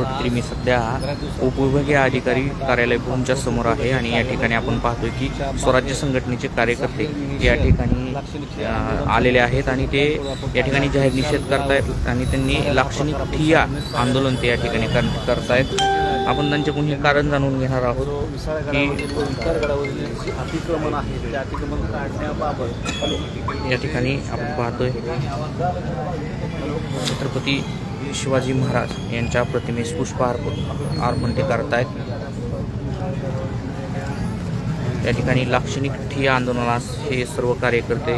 कुठेतरी मी सध्या उपविभागीय अधिकारी कार्यालय भूमच्या समोर आहे आणि या ठिकाणी आपण पाहतोय की स्वराज्य संघटनेचे कार्यकर्ते या ठिकाणी आलेले आहेत आणि ते या ठिकाणी जाहीर निषेध करतायत आणि त्यांनी लाक्षणिक ठिय्या आंदोलन ते या ठिकाणी कर- करतायत. आपण त्यांच्याकडून हे कारण जाणून घेणार आहोत या ठिकाणी आपण पाहतोय. छत्रपती शिवाजी महाराज यांच्या प्रतिमेस पुष्प अर्पण ते करतायत. या ठिकाणी लाक्षणिक ठिय्या आंदोलनास हे सर्व कार्यकर्ते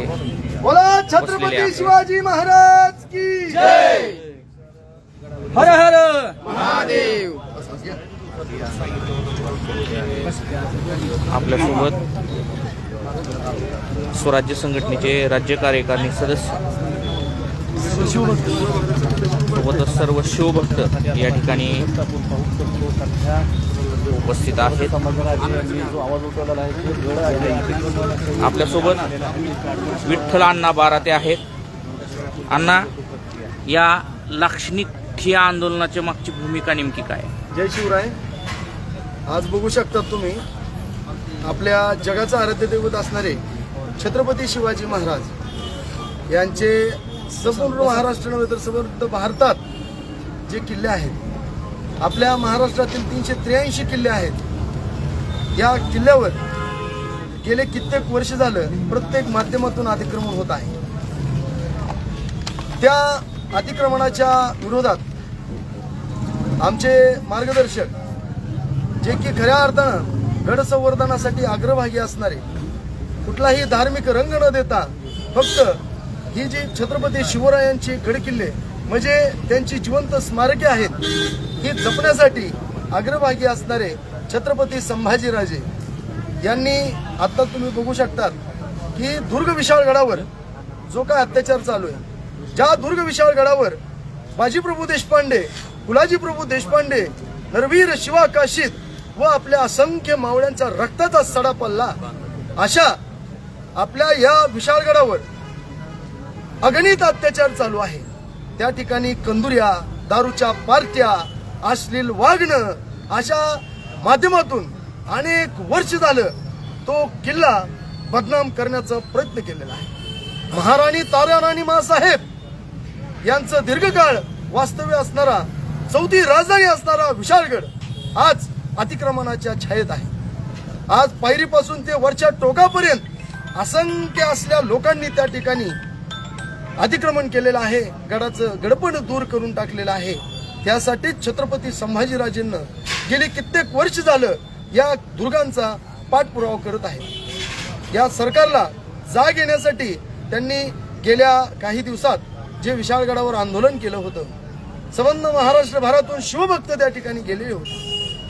छत्रपती. शिवाजी महाराज की जय! हर हर! महादेव! आपल्यासोबत स्वराज्य संघटनेचे राज्य कार्यकारिणी सदस्य सोबतच सर्व शिवभक्त या ठिकाणी उपस्थित आहेत. आपल्यासोबत विठ्ठल अण्णा बाराते आहेत. अण्णा या लाक्षणिक ठिया आंदोलनाच्या मागची भूमिका नेमकी काय जय शिवराय. आज बघू शकता तुम्ही आपल्या जगाचं आराध्य दैवत असणारे छत्रपती शिवाजी महाराज यांचे संपूर्ण महाराष्ट्र नव्हे तर समृद्ध भारतात जे किल्ले आहेत आपल्या महाराष्ट्रातील तीनशे त्र्याऐंशी किल्ले आहेत. या किल्ल्यावर गेले कित्येक वर्ष झालं प्रत्येक माध्यमातून अतिक्रमण होत आहे. त्या अतिक्रमणाच्या विरोधात आमचे मार्गदर्शक जे की खऱ्या अर्थानं गड संवर्धनासाठी अग्रभागी असणारे कुठलाही धार्मिक रंग न देता फक्त ही जी छत्रपती शिवरायांची गडकिल्ले म्हणजे त्यांची जिवंत स्मारके आहेत ही जपण्यासाठी अग्रभागी असणारे छत्रपती संभाजीराजे यांनी आता तुम्ही बघू शकतात की दुर्ग विशाळगडावर जो काय अत्याचार चालू आहे. ज्या दुर्ग विशाळगडावर बाजीप्रभू देशपांडे कुलाजीप्रभू देशपांडे नरवीर शिवा काशीत व आपल्या असंख्य मावळ्यांचा रक्ताचा सडा पडला अशा आपल्या या विशाळगडावर अगणित अत्याचार चालू आहे. त्या ठिकाणी कंदुऱ्या दारूच्या पार्ट्या अश्लील वागणं अशा माध्यमातून अनेक वर्ष झालं तो किल्ला बदनाम करण्याचा प्रयत्न केलेला आहे. महाराणी ताराराणी मासाहेब यांचं दीर्घकाळ वास्तव्य असणारा चौथी राजधानी असणारा विशाळगड आज अतिक्रमणाच्या छायेत आहे. आज पायरीपासून ते वरच्या टोकापर्यंत असंख्य असल्या लोकांनी त्या ठिकाणी अतिक्रमण केलेलं आहे. गडाचं गडपण दूर करून टाकलेलं आहे. त्यासाठीच छत्रपती संभाजीराजेंना गेली कित्येक वर्ष झालं या दुर्गांचा पाठपुरावा करत आहे या सरकारला जाग येण्यासाठी त्यांनी गेल्या काही दिवसात जे विशाळगडावर आंदोलन केलं होतं संबंध महाराष्ट्रभरातून शिवभक्त त्या ठिकाणी गेलेले होते.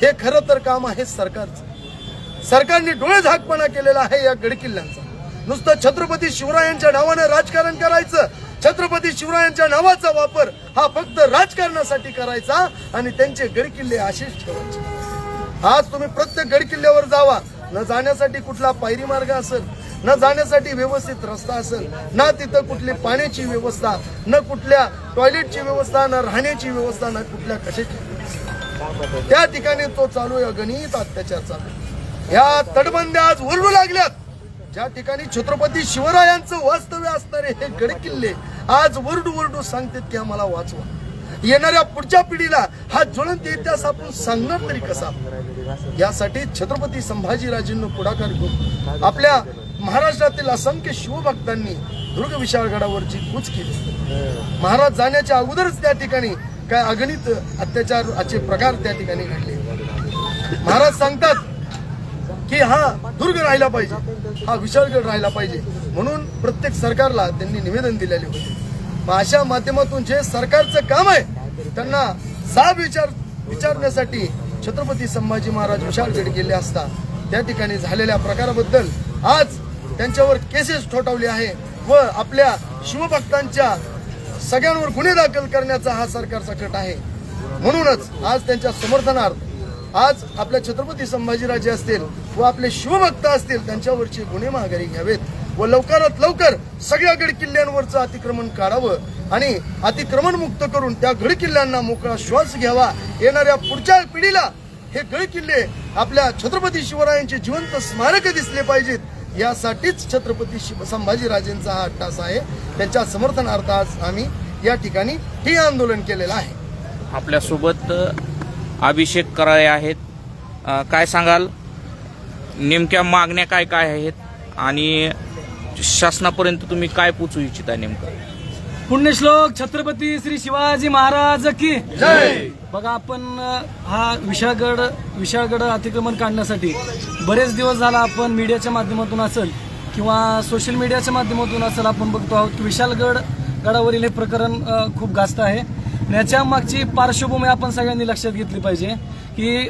हे खरं तर काम आहे सरकारचं. सरकारने डोळे झाकपणा केलेला आहे या गडकिल्ल्यांचा. नुसतं छत्रपती शिवरायांच्या नावानं राजकारण करायचं छत्रपती शिवरायांच्या नावाचा वापर हा फक्त राजकारणासाठी करायचा आणि त्यांचे गडकिल्ले असेच ठेवायचे. आज तुम्ही प्रत्येक गडकिल्ल्यावर जावा. न जाण्यासाठी कुठला पायरी मार्ग असेल न जाण्यासाठी व्यवस्थित रस्ता असेल ना तिथं कुठली पाण्याची व्यवस्था न कुठल्या टॉयलेटची व्यवस्था न राहण्याची व्यवस्था न कुठल्या कशाची त्या ठिकाणी तो चालू आहे गणित अत्याचार चालू आहे. या तटबंद्या आज ओरडू लागल्यात. ज्या ठिकाणी छत्रपती शिवरायांचं वास्तव्य असणारे हे गडकिल्ले आज वरडू वरडू सांगतात की आम्हाला वाचवा. येणाऱ्या पुढच्या पिढीला हा ज्वलंत इतिहास आपण सांगणार तरी कसा? यासाठी छत्रपती संभाजीराजेंना पुढाकार घेऊन आपल्या महाराष्ट्रातील असंख्य शिवभक्तांनी दुर्ग विशाळगडावरची कूच केली. महाराज जाण्याच्या अगोदरच त्या ठिकाणी काय अगणित अत्याचाराचे प्रकार त्या ठिकाणी घडले. महाराज सांगतात की हा दुर्ग राहिला पाहिजे. हा विशाळगड राहिला पाहिजे. म्हणून प्रत्येक सरकारला त्यांनी निवेदन दिलेले होते. मग अशा माध्यमातून जे सरकारचं काम आहे त्यांना सा विचार विचारण्यासाठी छत्रपती संभाजी महाराज विशाळगड गेले असता त्या ठिकाणी झालेल्या प्रकाराबद्दल आज त्यांच्यावर केसेस ठोठावले आहे व आपल्या शिवभक्तांच्या सगळ्यांवर गुन्हे दाखल करण्याचा हा सरकारचा कट आहे. म्हणूनच आज त्यांच्या समर्थनार्थ आज आपल्या छत्रपती संभाजीराजे असतील व आपले शिवभक्त असतील त्यांच्यावरचे गुन्हे माघारी घ्यावेत. व लवकरात लवकर सगळ्या गड किल्ल्यांवरचं अतिक्रमण काढावं आणि अतिक्रमण मुक्त करून त्या गड किल्ल्यांना मोकळा श्वास घ्यावा. येणाऱ्या पुढच्या पिढीला हे गड किल्ले आपल्या छत्रपती शिवरायांचे जिवंत स्मारक दिसले पाहिजेत. यासाठीच छत्रपती संभाजीराजेंचा हा अट्टास आहे. त्यांच्या समर्थनार्थ आज आम्ही या ठिकाणी हे आंदोलन केलेलं आहे. आपल्यासोबत अभिषेक कराळे आहेत. काय सांगाल? नेमक्या मागण्या काय काय आहेत? आणि शासनापर्यंत तुम्ही काय पोचू इच्छिता नेमकं? पुण्यश्लोक छत्रपती श्री शिवाजी महाराज की. जय! बघा आपण हा विशाळगड विशाळगड अतिक्रमण काढण्यासाठी बरेच दिवस झाला आपण मीडियाच्या माध्यमातून असेल किंवा सोशल मीडियाच्या माध्यमातून असेल आपण बघतो आहोत की विशाळगड गडावरील हे प्रकरण खूप गाजत आहे. याच्या मागची पार्श्वभूमी आपण सगळ्यांनी लक्षात घेतली पाहिजे की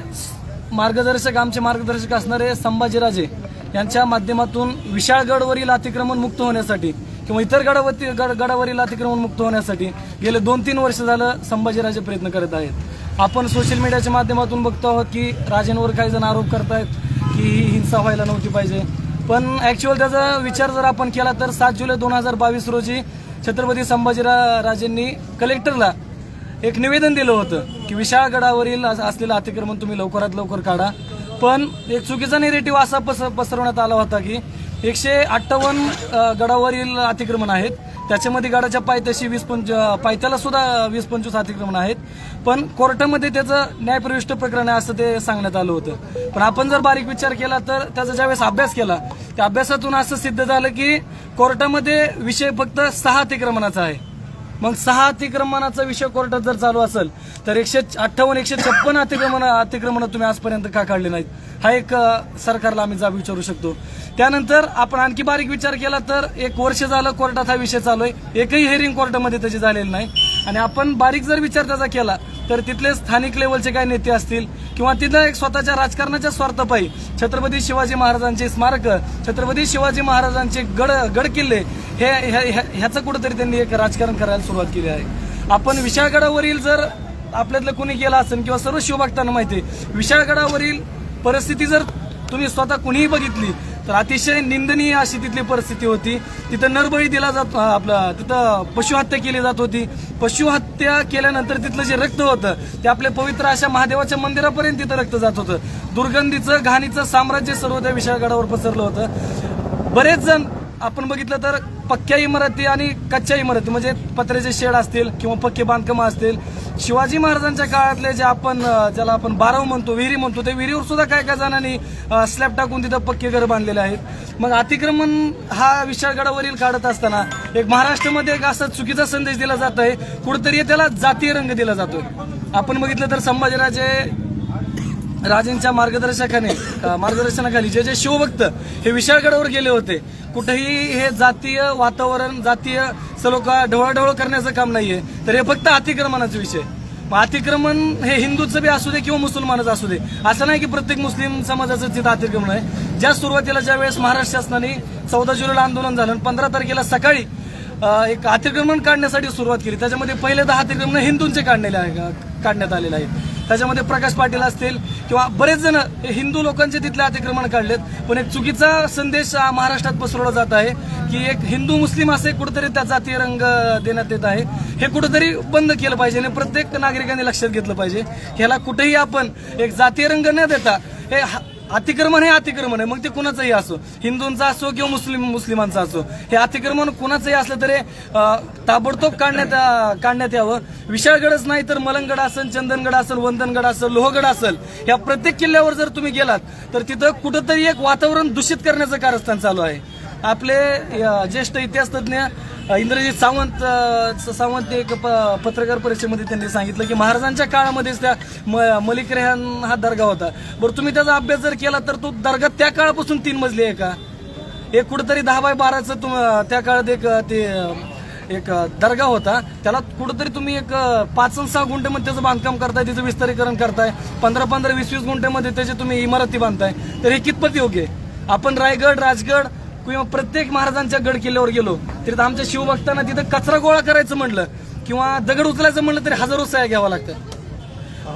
मार्गदर्शक आमचे मार्गदर्शक असणारे संभाजीराजे यांच्या माध्यमातून विशाळगडवरील अतिक्रमण मुक्त होण्यासाठी किंवा इतर गडावरती गड गडावरील अतिक्रमण मुक्त होण्यासाठी गेले दोन तीन वर्ष झालं संभाजीराजे प्रयत्न करत आहेत. आपण सोशल मीडियाच्या माध्यमातून बघतो आहोत की राजेंवर काही जण आरोप करतायत की ही हिंसा व्हायला नव्हती पाहिजे. पण ॲक्च्युअल त्याचा विचार जर आपण केला तर सात जुलै दोन हजार बावीस रोजी छत्रपती संभाजीरा राजेंनी कलेक्टरला एक निवेदन दिलं होतं की विशाळगडावरील असलेलं अतिक्रमण तुम्ही लवकरात लवकर काढा. पण एक चुकीचा निरेटिव्ह असा पस पसरवण्यात आला होता की एकशे अठ्ठावन्न गडावरील अतिक्रमण आहेत. त्याच्यामध्ये गडाच्या पायथ्याशी वीस पंच पायथ्याला सुद्धा वीस पंचवीस अतिक्रमण आहेत. पण कोर्टामध्ये त्याचं न्यायप्रविष्ट प्रकरण आहे असं ते सांगण्यात आलं होतं. पण आपण जर बारीक विचार केला तर त्याचा ज्यावेळेस अभ्यास केला त्या अभ्यासातून असं सिद्ध झालं की कोर्टामध्ये विषय फक्त सहा अतिक्रमणाचा आहे. मग सहा अतिक्रमणाचा विषय कोर्टात जर चालू असेल तर एकशे अठ्ठावन्न एकशे छप्पन अतिक्रमण अतिक्रमण तुम्ही आजपर्यंत का काढले नाहीत? हा एक सरकारला आम्ही जाब विचारू शकतो. त्यानंतर आपण आणखी बारीक विचार केला तर एक वर्ष झालं कोर्टात हा विषय चालू आहे. एकही हेअरिंग कोर्टामध्ये त्याची झालेली नाही. आणि आपण बारीक जर विचार त्याचा केला तर तिथले स्थानिक लेवलचे काही नेते असतील किंवा तिथं एक स्वतःच्या राजकारणाच्या स्वार्थपायी छत्रपती शिवाजी महाराजांचे स्मारक छत्रपती शिवाजी महाराजांचे गड गड किल्ले हे ह्या- ह्या- ह्याचं कुठंतरी त्यांनी एक राजकारण करायला सुरुवात केली आहे. आपण विशाळगडावरील जर आपल्यातलं कुणी केलं असेल किंवा सर्व शिवभक्तांना माहिती आहे विशाळगडावरील परिस्थिती जर तुम्ही स्वतः कुणीही बघितली तर अतिशय निंदनीय अशी तिथली परिस्थिती होती. तिथं नरबळी दिला जात आपलं तिथं पशुहत्या केली जात होती. पशुहत्या केल्यानंतर तिथलं जे रक्त होतं ते आपल्या पवित्र अशा महादेवाच्या मंदिरापर्यंत तिथं रक्त जात होतं. दुर्गंधीचं घाणीचं साम्राज्य सर्व त्या विशाळगडावर पसरलं होतं. बरेच जण आपण बघितलं तर पक्क्या इमारती आणि कच्च्या इमारती म्हणजे पत्र्याचे शेड असतील किंवा पक्के बांधकामं असतील शिवाजी महाराजांच्या काळातले जे आपण ज्याला आपण बाराव म्हणतो विहिरी म्हणतो त्या विहिरीवर सुद्धा काय काय जणांनी स्लॅब टाकून तिथं पक्के घर बांधलेले आहेत. मग अतिक्रमण हा विशाळगडावरील काढत असताना एक महाराष्ट्रामध्ये एक असा चुकीचा संदेश दिला जात आहे कुठेतरी त्याला जातीय रंग दिला जातोय. आपण बघितलं तर संभाजीराजे राजेंच्या मार्गदर्शकाने मार्गदर्शनाखाली जे जे शिवभक्त हे विशाळगडावर गेले होते कुठेही हे जातीय वातावरण जातीय सलोखा ढवळढवळ करण्याचं काम नाहीये. तर हे फक्त अतिक्रमणाचा विषय. मग अतिक्रमण हे हिंदूचं बी असू दे किंवा मुसलमानाचं असू दे असं नाही की प्रत्येक मुस्लिम समाजाचं तिथं अतिक्रमण आहे. ज्या सुरुवातीला ज्या वेळेस महाराष्ट्र शासनाने चौदा जुलैला आंदोलन झालं पंधरा तारखेला सकाळी एक अतिक्रमण काढण्यासाठी सुरुवात केली त्याच्यामध्ये पहिले दहा अतिक्रमण हिंदूंचे काढलेले आहे काढण्यात आलेले आहेत. त्याच्यामध्ये प्रकाश पाटील असतील किंवा बरेच जण हिंदू लोकांचे तिथले अतिक्रमण काढलेत. पण एक चुकीचा संदेश महाराष्ट्रात पसरवला जात आहे की एक हिंदू मुस्लिम असे कुठेतरी त्या जातीय रंग देण्यात येत आहे. हे कुठेतरी बंद केलं पाहिजे आणि प्रत्येक नागरिकांनी लक्षात घेतलं पाहिजे. ह्याला कुठेही आपण एक जातीय रंग न देता हे हा- अतिक्रमण हे अतिक्रमण आहे. मग ते कुणाचंही असो. हिंदूंचा असो किंवा मुस्लिम मुस्लिमांचा असो. हे अतिक्रमण कुणाचंही असलं तरी ताबडतोब काढण्यात काढण्यात यावं. विशाळगडच नाही तर मलंगड असेल चंदनगड असेल वंदनगड असेल लोहगड असेल या प्रत्येक किल्ल्यावर जर तुम्ही गेलात तर तिथं कुठंतरी एक वातावरण दूषित करण्याचं कारस्थान चालू आहे. आपले ज्येष्ठ इतिहासतज्ञ अं, इंद्रजित सावंत सावंत एक प- पत्रकार परिषदेमध्ये त्यांनी सांगितलं की महाराजांच्या काळामध्येच त्या म- मलिक रेहान हा दर्गा होता. बरं तुम्ही त्याचा अभ्यास जर केला तर तो दर्गा त्या काळापासून तीन मजली आहे का? एक कुठेतरी दहा बाय बाराचं तुम त्या काळात एक ते एक दर्गा होता. त्याला कुठेतरी तुम्ही एक पाच सहा गुंठेमध्ये त्याचं बांधकाम करताय त्याचं विस्तारीकरण करताय. पंधरा पंधरा वीस वीस गुंठेमध्ये त्याचे तुम्ही इमारती बांधताय. तर हे कितपत योग्य आहे? आपण रायगड राजगड किंवा प्रत्येक महाराजांच्या गड किल्ल्यावर गेलो तरी आमच्या शिवभक्तांना तिथं कचरा गोळा करायचं म्हटलं किंवा दगड उचलायचं म्हटलं तरी हजारो सह्या घ्याव्या लागतात.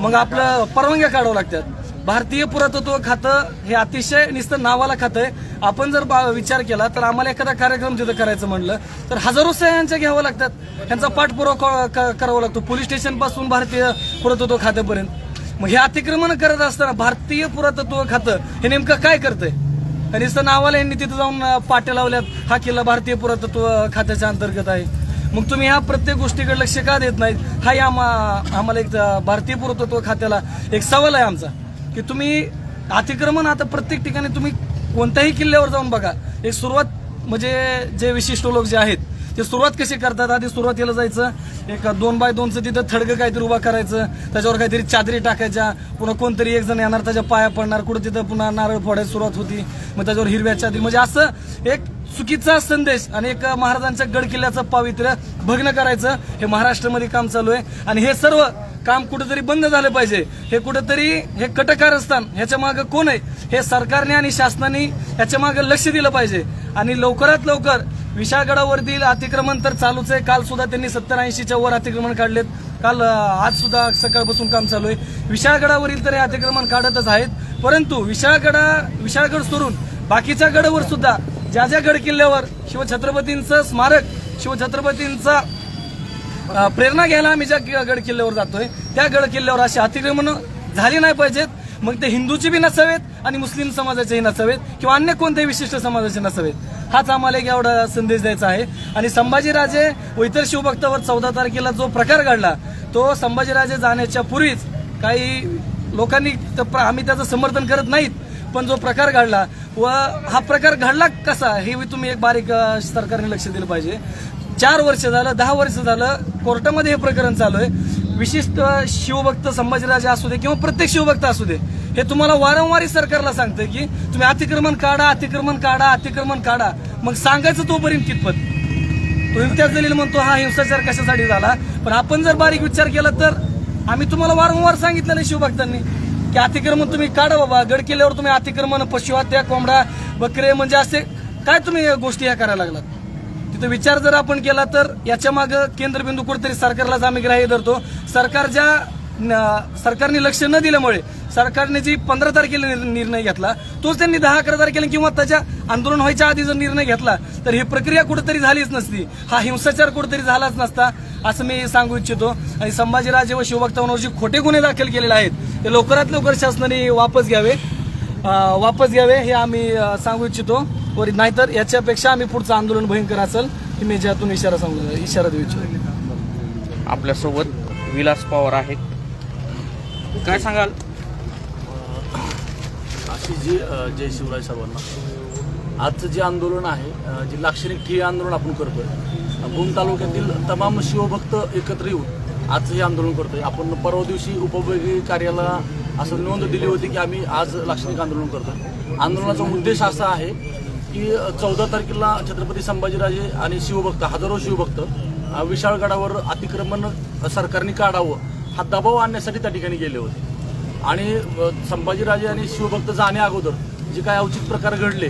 मग आपलं परवानग्या काढावं लागतात. भारतीय पुरातत्व खातं हे अतिशय नुसतं नावाला खातं आहे. आपण जर बा- विचार केला तर आम्हाला एखादा कार्यक्रम तिथं करायचं म्हणलं तर हजारो सह्यांच्या घ्यावं लागतात. त्यांचा पाठपुरावा क- क- करावा लागतो. पोलीस स्टेशनपासून भारतीय पुरातत्व खात्यापर्यंत. मग हे अतिक्रमण करत असताना भारतीय पुरातत्व खातं हे नेमकं काय करतंय? आणि नुसतं नावाला यांनी तिथं जाऊन पाट्या लावल्यात. हा किल्ला भारतीय पुरातत्व खात्याच्या अंतर्गत आहे. मग तुम्ही ह्या प्रत्येक गोष्टीकडे लक्ष का देत नाहीत? हा या आम्हा- आम्हाला एक भारतीय पुरातत्व खात्याला एक सवाल आहे आमचा. की तुम्ही अतिक्रमण आता प्रत्येक ठिकाणी तुम्ही कोणत्याही किल्ल्यावर जाऊन बघा. एक सुरुवात म्हणजे जे विशिष्ट लोक जे आहेत ते सुरुवात कशी करतात? आधी सुरुवातीला जायचं एक दोन बाय दोनचं तिथं थडगं काहीतरी उभा करायचं त्याच्यावर काहीतरी चादरी टाकायच्या पुन्हा कोणतरी एक जण येणार त्याच्या पाया पडणार कुठं तिथं पुन्हा नारळ फोडायची सुरुवात होती मग त्याच्यावर हिरव्या चादरी म्हणजे असं एक चुकीचा संदेश आणि एक महाराजांच्या गडकिल्ल्याचं पावित्र्य भग्न करायचं हे महाराष्ट्रामध्ये काम चालू आहे. आणि हे सर्व काम कुठेतरी बंद झालं पाहिजे. हे कुठेतरी हे कटकारस्थान ह्याच्या मागे कोण आहे? हे सरकारने आणि शासनाने ह्याच्या मागे लक्ष दिलं पाहिजे. आणि लवकरात लवकर विशाळगडावरील अतिक्रमण तर चालूच आहे. काल सुद्धा त्यांनी सत्तर ऐंशीच्या वर अतिक्रमण काढलेत. काल आज सुद्धा सकाळपासून काम चालू आहे. विशाळगडावरील तर हे अतिक्रमण काढतच आहेत. परंतु विशाळगडा विशाळगड सोडून बाकीच्या गडावर सुद्धा ज्या ज्या गड किल्ल्यावर शिवछत्रपतींचं स्मारक शिवछत्रपतींचा प्रेरणा घ्यायला आम्ही ज्या गड किल्ल्यावर जातोय त्या गड किल्ल्यावर अशी अतिक्रमण झाली नाही पाहिजेत. मग ते हिंदूचे बी नसावेत आणि मुस्लिम समाजाचेही नसावेत किंवा अन्य कोणत्याही विशिष्ट समाजाचे नसावेत. हाच आम्हाला एक एवढा संदेश द्यायचा आहे. आणि संभाजीराजे व इतर शिवभक्तावर चौदा तारखेला जो प्रकार घडला तो संभाजीराजे जाण्याच्या पूर्वीच काही लोकांनी प्र- आम्ही त्याचं समर्थन करत नाहीत पण जो प्रकार घडला व हा प्रकार घडला कसा हे तुम्ही एक बारीक सरकारने लक्ष दिलं पाहिजे. चार वर्ष झालं दहा वर्ष झालं कोर्टामध्ये हे प्रकरण चालू आहे. विशिष्ट शिवभक्त संभाजीराजे असू दे किंवा प्रत्येक शिवभक्त असू दे हे तुम्हाला वारंवार सरकारला सांगतं की तुम्ही अतिक्रमण काढा अतिक्रमण काढा अतिक्रमण काढा. मग सांगायचं तोपर्यंत कितपत? तो इम्तियाज दलील म्हणतो हा हिंसाचार कशासाठी झाला? पण आपण जर बारीक विचार केला तर आम्ही तुम्हाला वारंवार सांगितलेलं शिवभक्तांनी की अतिक्रमण तुम्ही काढा बाबा. गड किल्ल्यावर तुम्ही अतिक्रमण पशुहत्या कोंबडा बकरे म्हणजे असे काय तुम्ही या गोष्टी ह्या करायला लागलात? तिथं विचार जर आपण केला तर याच्या मागं केंद्रबिंदू कुठेतरी सरकारलाच आम्ही ग्राह्य धरतो. सरकारच्या न- सरकारने लक्ष न दिल्यामुळे सरकारने जी पंधरा तारखेला निर्णय घेतला तोच त्यांनी दहा अकरा तारखेला किंवा त्याच्या आंदोलन व्हायच्या आधी जर निर्णय घेतला तर ही प्रक्रिया कुठेतरी झालीच नसती. हा हिंसाचार कुठेतरी झालाच नसता असं मी सांगू इच्छितो. आणि संभाजीराजे व शिवभक्तांवर जे खोटे गुन्हे दाखल केलेले आहेत. ते लवकरात लवकर शासनाने वापस घ्यावे. वापस घ्यावे हे आम्ही सांगू इच्छितो. व नाहीतर याच्यापेक्षा आम्ही पुढचं आंदोलन भयंकर असेल हे मी ज्यातून इशारा सांगू इशारा देऊ इच्छितो. आपल्यासोबत विलास पवार आहेत. काय सांगाल? अशी जी अ, जय शिवराय सर्वांना. आजचं जे आंदोलन आहे अ, जे लाक्षणिक ठिय्या आंदोलन आपण करतोय अ, भूम तालुक्यातील तमाम शिवभक्त एकत्र येऊन आजचं हे आंदोलन करतोय. आपण परवा दिवशी उपविभागीय कार्याला असं नोंद दिली होती की आम्ही आज लाक्षणिक आंदोलन करतोय. आंदोलनाचा उद्देश असा आहे की चौदा तारखेला छत्रपती संभाजीराजे आणि शिवभक्त हजारो शिवभक्त विशाळगडावर अतिक्रमण सरकारने काढावं हा दबाव आणण्यासाठी त्या ठिकाणी गेले होते. आणि संभाजीराजे आणि शिवभक्त जाण्या अगोदर जे काय अवचित प्रकार घडले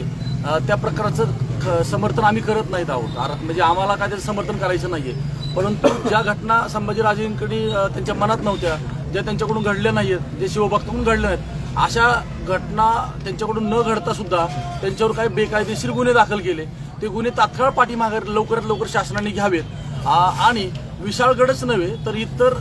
त्या प्रकाराचं समर्थन आम्ही करत नाहीत आहोत. म्हणजे आम्हाला काय त्याचं समर्थन करायचं नाहीये. परंतु ज्या घटना संभाजीराजेंकडे त्यांच्या मनात नव्हत्या ज्या त्यांच्याकडून घडल्या नाहीयेत जे शिवभक्तकडून घडल्या नाहीत अशा घटना त्यांच्याकडून न घडता सुद्धा त्यांच्यावर काही बेकायदेशीर गुन्हे दाखल केले. ते गुन्हे तात्काळ पाठीमागे लवकरात लवकर शासनाने घ्यावेत. आणि विशाळगडच नव्हे तर इतर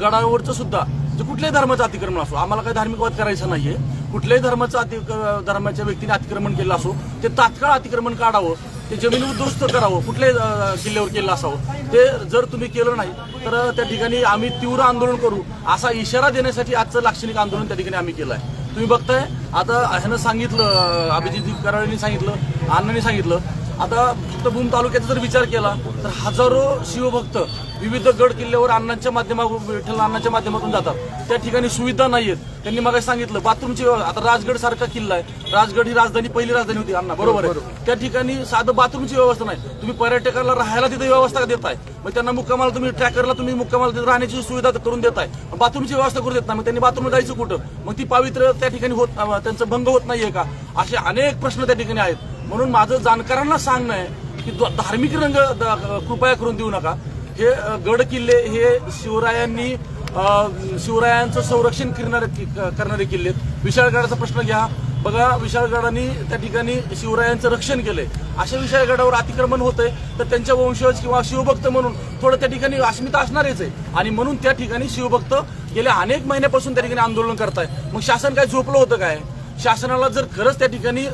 गडावरचं सुद्धा. जे कुठल्याही धर्माचं अतिक्रमण असो आम्हाला काही धार्मिक वाद करायचं नाहीये. कुठल्याही धर्माचं अति धर्माच्या व्यक्तीने अतिक्रमण केलं असो ते तात्काळ अतिक्रमण काढावं. ते जमीन उद्ध्वस्त करावं कुठल्याही किल्ल्यावर केलं असावं. ते जर तुम्ही केलं नाही तर त्या ठिकाणी आम्ही तीव्र आंदोलन करू असा इशारा देण्यासाठी आजचं लाक्षणिक आंदोलन त्या ठिकाणी आम्ही केलं आहे तुम्ही बघताय आता ह्यानं सांगितलं अभिजित कराळेंनी सांगितलं अण्णांनी सांगितलं आता फक्त भूम तालुक्याचा जर विचार केला तर हजारो शिवभक्त विविध गड किल्ल्यावर अण्णांच्या माध्यमातून विठ्ठल अण्णांच्या माध्यमातून जातात. त्या ठिकाणी सुविधा नाहीयेत. त्यांनी मग सांगितलं बाथरूमची आता राजगड सारखा किल्ला आहे. राजगड ही राजधानी पहिली राजधानी होती अण्णा बरोबर आहे. त्या ठिकाणी साधं बाथरूमची व्यवस्था नाही. तुम्ही पर्यटकाला राहायला तिथे व्यवस्था देताय? मग त्यांना मुक्कामाला तुम्ही ट्रॅकरला तुम्ही मुक्कामाला तिथे राहण्याची सुविधा करून देताय. बाथरूमची व्यवस्था करून देत नाही. मग त्यांनी बाथरूमला जायचं कुठं? मग ती पावित्र्य त्या ठिकाणी होत त्यांचं भंग होत नाहीये का? असे अनेक प्रश्न त्या ठिकाणी आहेत. म्हणून माझं जाणकारांना सांगणं आहे की धार्मिक रंग कृपया करून देऊ नका. हे गड किल्ले हे शिवरायांनी शिवरायांचं संरक्षण करणारे करणारे किल्ले आहेत. विशाळगडाचा प्रश्न घ्या. बघा विशाळगडाने त्या ठिकाणी शिवरायांचं रक्षण केलंय. अशा विशाळगडावर अतिक्रमण होतंय तर त्यांच्या वंशज किंवा शिवभक्त म्हणून थोडं त्या ठिकाणी अस्मिता असणारच आहे. आणि म्हणून त्या ठिकाणी शिवभक्त गेल्या अनेक महिन्यापासून त्या ठिकाणी आंदोलन करताय मग शासन काय झोपलं होतं काय? शासनाला जर खरंच त्या ठिकाणी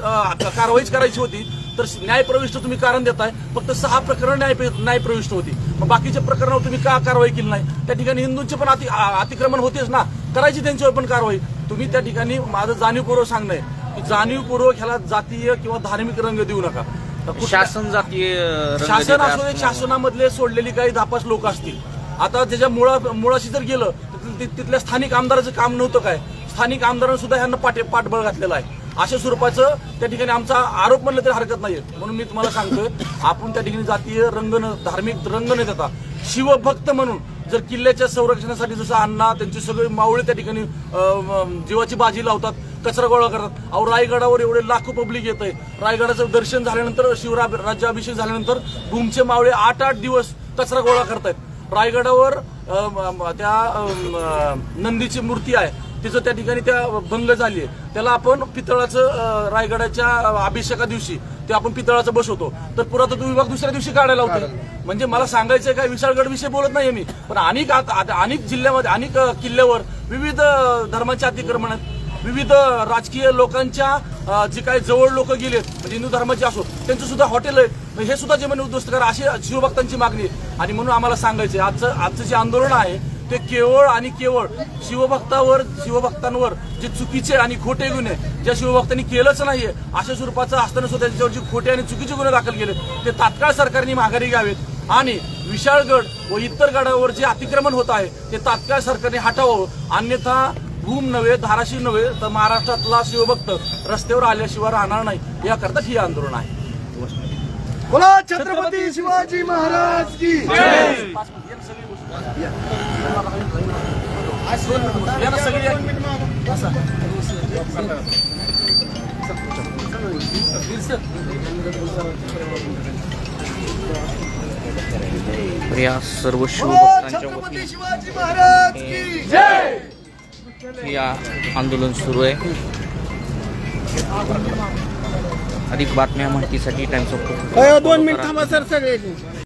कारवाईच करायची होती तर न्यायप्रविष्ट तुम्ही कारण देताय. फक्त सहा प्रकरण न्याय न्यायप्रविष्ट होती. मग बाकीच्या प्रकरणावर तुम्ही का कारवाई केली नाही? त्या ठिकाणी हिंदूंचे पण अति अतिक्रमण होतेच ना. करायची त्यांच्यावर पण कारवाई. तुम्ही त्या ठिकाणी माझं जाणीवपूर्वक सांगणं आहे की जाणीवपूर्वक ह्याला जातीय किंवा धार्मिक रंग देऊ नका. शासन जातीय शासन असू शासनामधले सोडलेली काही दापास लोक असतील. आता त्याच्या मुळा मुळाशी जर गेलं तर तिथल्या स्थानिक आमदाराचं काम नव्हतं काय? स्थानिक आमदारांनी सुद्धा ह्यांना पाठे पाठबळ घातलेलं आहे. अशा स्वरूपाचं त्या ठिकाणी आमचा आरोप म्हणलं तरी हरकत नाही म्हणून मी तुम्हाला सांगतोय आपण त्या ठिकाणी जातीय रंग न धार्मिक रंग न देता शिवभक्त म्हणून जर किल्ल्याच्या संरक्षणासाठी जसं अण्णा त्यांचे सगळी मावळे त्या ठिकाणी जीवाची बाजी लावतात कचरा गोळा करतात. अहो रायगडावर एवढे लाखो पब्लिक येत आहे रायगडाचं दर्शन झाल्यानंतर शिवरा राज्याभिषेक झाल्यानंतर भूमचे मावळे आठ आठ दिवस कचरा गोळा करतायत. रायगडावर त्या नंदीची मूर्ती आहे. तिचं त्या ठिकाणी त्या भंग झाली आहे. त्याला आपण पितळाचं रायगडाच्या अभिषेका दिवशी ते आपण पितळाचं बसवतो. तर पुरातत्व विभाग दुसऱ्या दिवशी काढायला होते म्हणजे मला सांगायचं काय विशाळगड विषय बोलत नाहीये मी. पण अनेक अनेक जिल्ह्यामध्ये अनेक किल्ल्यावर विविध धर्माचे अतिक्रमण आहेत. विविध राजकीय लोकांच्या जे काही जवळ लोक गेलेत म्हणजे हिंदू धर्माचे असो त्यांचं सुद्धा हॉटेल आहे हे सुद्धा जमीन उद्ध्वस्त करा अशी शिवभक्तांची मागणी आहे. आणि म्हणून आम्हाला सांगायचं आजचं आजचं जे आंदोलन आहे ते केवळ आणि केवळ शिवभक्तावर शिवभक्तांवर जे चुकीचे आणि खोटे गुन्हे ज्या शिवभक्तांनी केलंच नाहीये अशा स्वरूपाचं असताना सुद्धा त्याच्यावर जे खोटे आणि चुकीचे गुन्हे दाखल केले ते तात्काळ सरकारने माघारी घ्यावेत. आणि विशाळगड व इतर गडावर जे अतिक्रमण होत आहे ते तात्काळ सरकारने हटावं अन्यथा भूम नव्हे धाराशिव नव्हे तर महाराष्ट्रातला शिवभक्त रस्त्यावर आल्याशिवाय राहणार नाही. याकरता हे आंदोलन आहे. बोला छत्रपती शिवाजी महाराज की. या सर्व शिवभक्तांच्या वतीने छत्रपती शिवाजी महाराज की. या आंदोलन सुरू आहे. अधिक बातम्या माहितीसाठी टाइम्स ऑफ दोन मिनिट थांबा सर सगळे